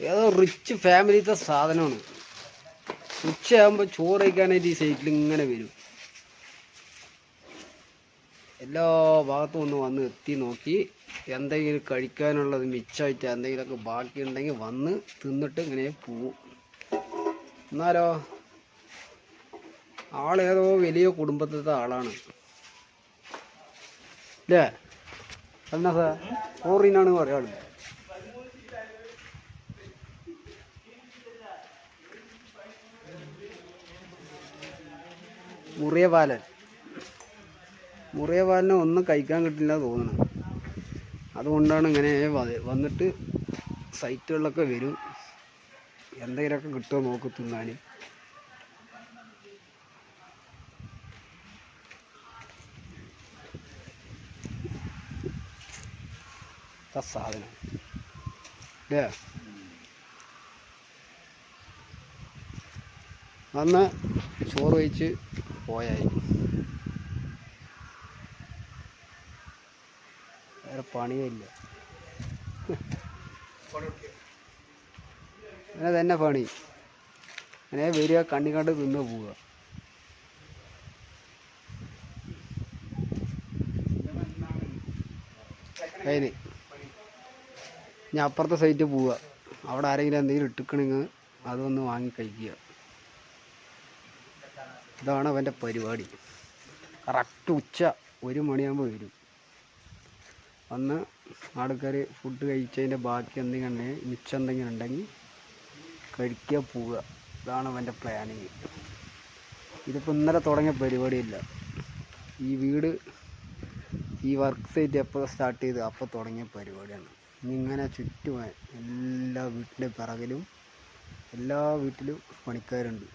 ഏതോ റിച്ച് ഫാമിലിത്തെ സാധനമാണ്. ഉച്ചയാകുമ്പോൾ ചോറ് കഴിക്കാനായിട്ട് ഈ സൈറ്റിൽ ഇങ്ങനെ വരും. എല്ലാ ഭാഗത്തും ഒന്ന് വന്ന് എത്തി നോക്കി എന്തെങ്കിലും കഴിക്കാനുള്ളത് മിച്ചമായിട്ട് എന്തെങ്കിലുമൊക്കെ ബാക്കിയുണ്ടെങ്കിൽ വന്ന് തിന്നിട്ട് ഇങ്ങനെ പോവും. എന്നാലോ ആളേതോ വലിയ കുടുംബത്തിലത്തെ ആളാണ്. അല്ലേ എന്നാ സാർ ഓറിനാണ് പറയാൾ മുറിയ പാലൻ മുറിയ പാലിനെ ഒന്നും കഴിക്കാൻ കിട്ടില്ല തോന്നണം. അതുകൊണ്ടാണ് ഇങ്ങനെ വന്നിട്ട് സൈറ്റുകളിലൊക്കെ വരും. എന്തെങ്കിലുമൊക്കെ കിട്ടുമോ നോക്കി തിന്നാൻ. ഇതാ സാധനം. അല്ലേ അന്ന് ചോറ് വഹിച്ച് പോയായി വേറെ പണിയില്ല അങ്ങനെ തന്നെ പണി. അങ്ങനെ വരിക കണ്ണി കണ്ട് തിന്ന് പോവുക. അതിന് ഞാൻ അപ്പുറത്തെ സൈറ്റ് പോവുക അവിടെ ആരെങ്കിലും എന്തെങ്കിലും ഇട്ടിക്കണെങ്കിൽ അതൊന്ന് വാങ്ങി കഴിക്കുക. ഇതാണ് അവന്റെ പരിപാടി. കറക്റ്റ് ഉച്ച ഒരു മണിയാകുമ്പോൾ വരും. വന്ന് ആൾക്കാർ ഫുഡ് കഴിച്ചതിന്റെ ബാക്കി എന്തെങ്കിലും ഉണ്ടെങ്കിൽ മിച്ചം എന്തെങ്കിലും ഉണ്ടെങ്കിൽ കഴിക്കുക പോവുക. ഇതാണ് അവന്റെ പ്ലാനിങ് ഇതിപ്പോൾ ഇന്നലെ തുടങ്ങിയ പരിപാടിയില്ല. ഈ വീട് ഈ വർക്ക് സൈറ്റ് എപ്പോൾ സ്റ്റാർട്ട് ചെയ്ത് അപ്പോൾ തുടങ്ങിയ പരിപാടിയാണ്. ഇങ്ങനെ ചുറ്റും എല്ലാ വീട്ടിന്റെ പിറകിലും എല്ലാ വീട്ടിലും പണിക്കാരുണ്ട്.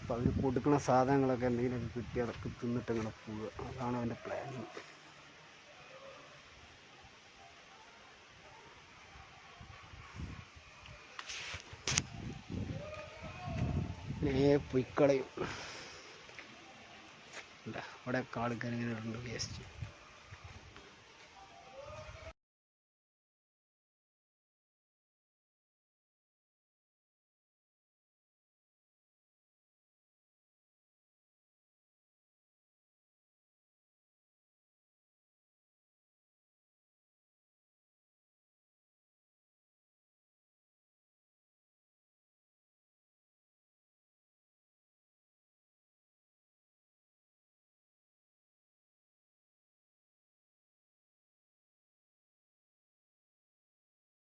അപ്പോൾ അവർ കൊടുക്കുന്ന സാധനങ്ങളൊക്കെ എന്തെങ്കിലുമൊക്കെ കിട്ടി അതൊക്കെ തിന്നിട്ട് ഇങ്ങനെ പോവുക. അതാണ് അവന്റെ പ്ലാനിങ് പൊയ്ക്കളയും. ഇവിടെ ആൾക്കാർ ഇങ്ങനെ വേസ്റ്റ്